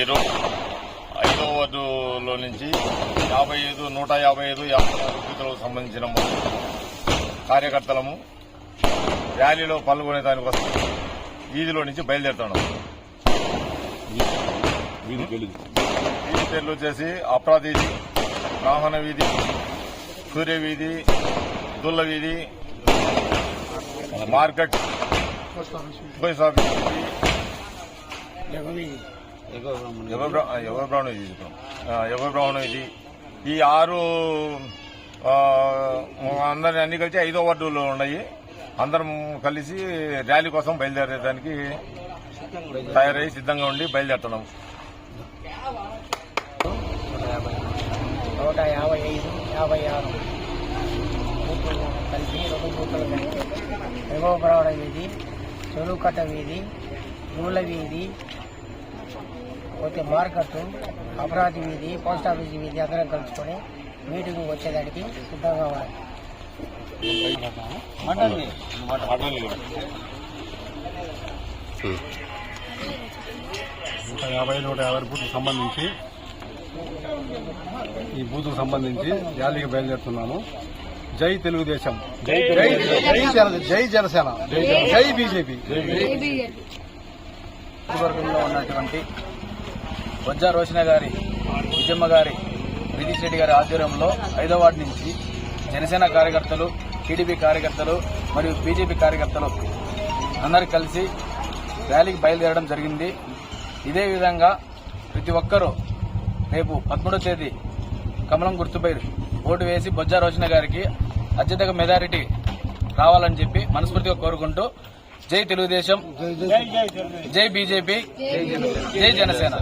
ఈరోజు ఐదో వార్డులో నుంచి యాభై ఐదు నూట యాభై ఐదు యాభై ఆరు సంబంధించిన కార్యకర్తలము ర్యాలీలో పాల్గొనే దానికోసం వీధిలో నుంచి బయలుదేరుతున్నాం వీధి పేర్లు వచ్చేసి అప్రాధ వీధి బ్రాహ్మణ వీధి సూర్య వీధి దుల్ల వీధి మార్కెట్ పోలీస్ ఆఫీస్ వీధి. ఎవరి ఎవరి బ్రాహ్మణ ఇది ఎవరి బ్రాహ్మణ ఇది? ఈ ఆరు ఆ, అందరి అన్ని కలిసి ఐదో వార్డులు ఉన్నాయి. అందరం కలిసి ర్యాలీ కోసం బయలుదేరేదానికి తయారై సిద్ధంగా ఉండి బయలుదేరుతున్నాం నూట యాభై ఐదు యాభై ఆరు. కలిపి రెండు బూతులు కలిపి ఎగోబ్రావడ వీధి చెరువుకట్ట వీధి నూల వీధి పోతే మార్కెట్ అపరాధి వీధి పోస్ట్ ఆఫీస్ వీధి అందరం కలుసుకొని మీటింగ్ వచ్చేదానికి సిద్ధంగా ఉన్నాయి నూట యాభై నూట యాభై బూత్కు సంబంధించి ఈ బూత్కు సంబంధించి ర్యాలీకి బయలుదేరుతున్నాము జై తెలుగుదేశం. జై జై జన- జై జనసేన. జై బీజేపీ. నియోజకవర్గంలో ఉన్నటువంటి బొజ్జా రోషణ గారి విజమ్మ గారి నితీష్ రెడ్డి గారి ఆధ్వర్యంలో ఐదో వార్డు నుంచి జనసేన కార్యకర్తలు టీడీపీ కార్యకర్తలు మరియు బీజేపీ కార్యకర్తలు అందరు కలిసి ర్యాలీకి బయలుదేరడం జరిగింది. ఇదే విధంగా ప్రతి ఒక్కరూ రేపు పదమూడో తేదీ కమలం గుర్తుపై ఓటు వేసి బొజ్జా రోషణ గారికి అత్యధిక మెజారిటీ రావాలని చెప్పి మనస్ఫూర్తిగా కోరుకుంటూ జై తెలుగుదేశం జై బీజేపీ జై జనసేన.